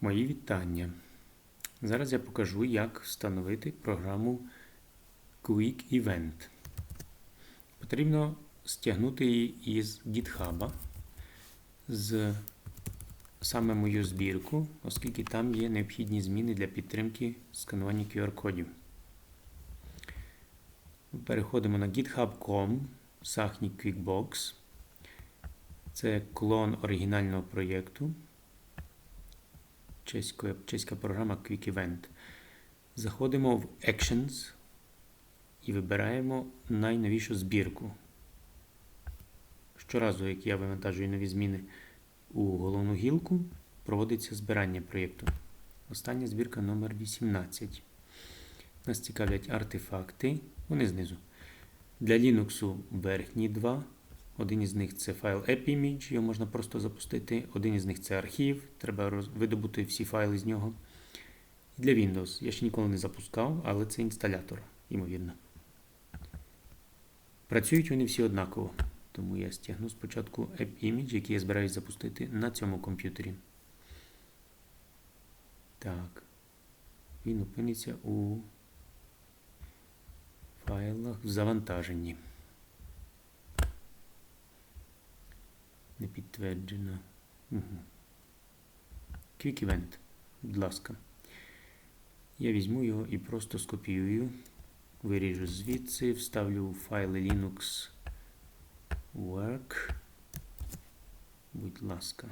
Мої вітання. Зараз я покажу, як встановити програму Quick Event. Потрібно стягнути її із GitHub з саме мою збірку, оскільки там є необхідні зміни для підтримки сканування QR-кодів. Переходимо на github.com Sahni QuickBox. Це клон оригінального проєкту. Чеська, чеська програма Quick Event. Заходимо в Actions і вибираємо найновішу збірку. Щоразу, як я вивантажую нові зміни у головну гілку, проводиться збирання проєкту. Остання збірка номер 18. Нас цікавлять артефакти. Вони знизу. Для Linux верхні два. Один із них це файл AppImage, його можна просто запустити. Один із них це архів, треба видобути всі файли з нього. Для Windows я ще ніколи не запускав, але це інсталятор, ймовірно. Працюють вони всі однаково, тому я стягну спочатку AppImage, який я збираюсь запустити на цьому комп'ютері. Так. Він опиниться у файлах в завантаженні. Не підтверджено. Угу. Quick Event. Будь ласка. Я візьму його і просто скопіюю. Виріжу звідси, вставлю у файли Linux Work. Будь ласка,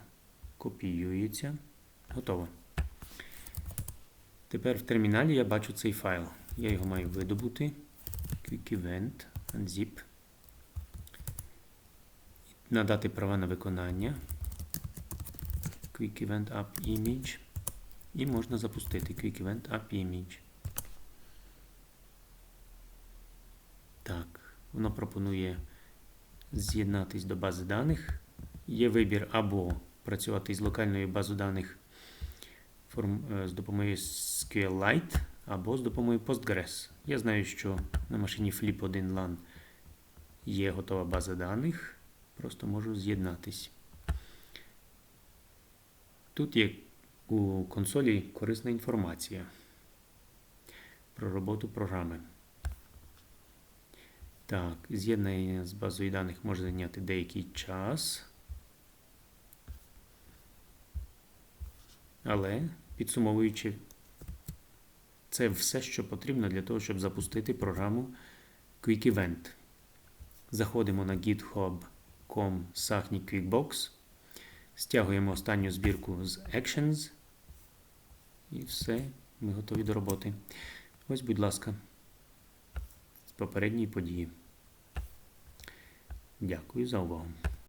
копіюється. Готово. Тепер в терміналі я бачу цей файл. Я його маю видобути. Quick Event, Unzip надати права на виконання. Quick Event App Image. І можна запустити Quick Event App Image. Так, воно пропонує з'єднатись до бази даних. Є вибір або працювати з локальною базою даних з допомогою SQLite, або з допомогою Postgres. Я знаю, що на машині Flip 1 LAN є готова база даних. Просто можу з'єднатись. Тут є у консолі корисна інформація про роботу програми. Так, з'єднання з базою даних може зайняти деякий час. Але, підсумовуючи, це все, що потрібно для того, щоб запустити програму Quick Event. Заходимо на GitHub com Сахні QuickBox. Стягуємо останню збірку з Actions. І все, ми готові до роботи. Ось, будь ласка, з попередньої події. Дякую за увагу.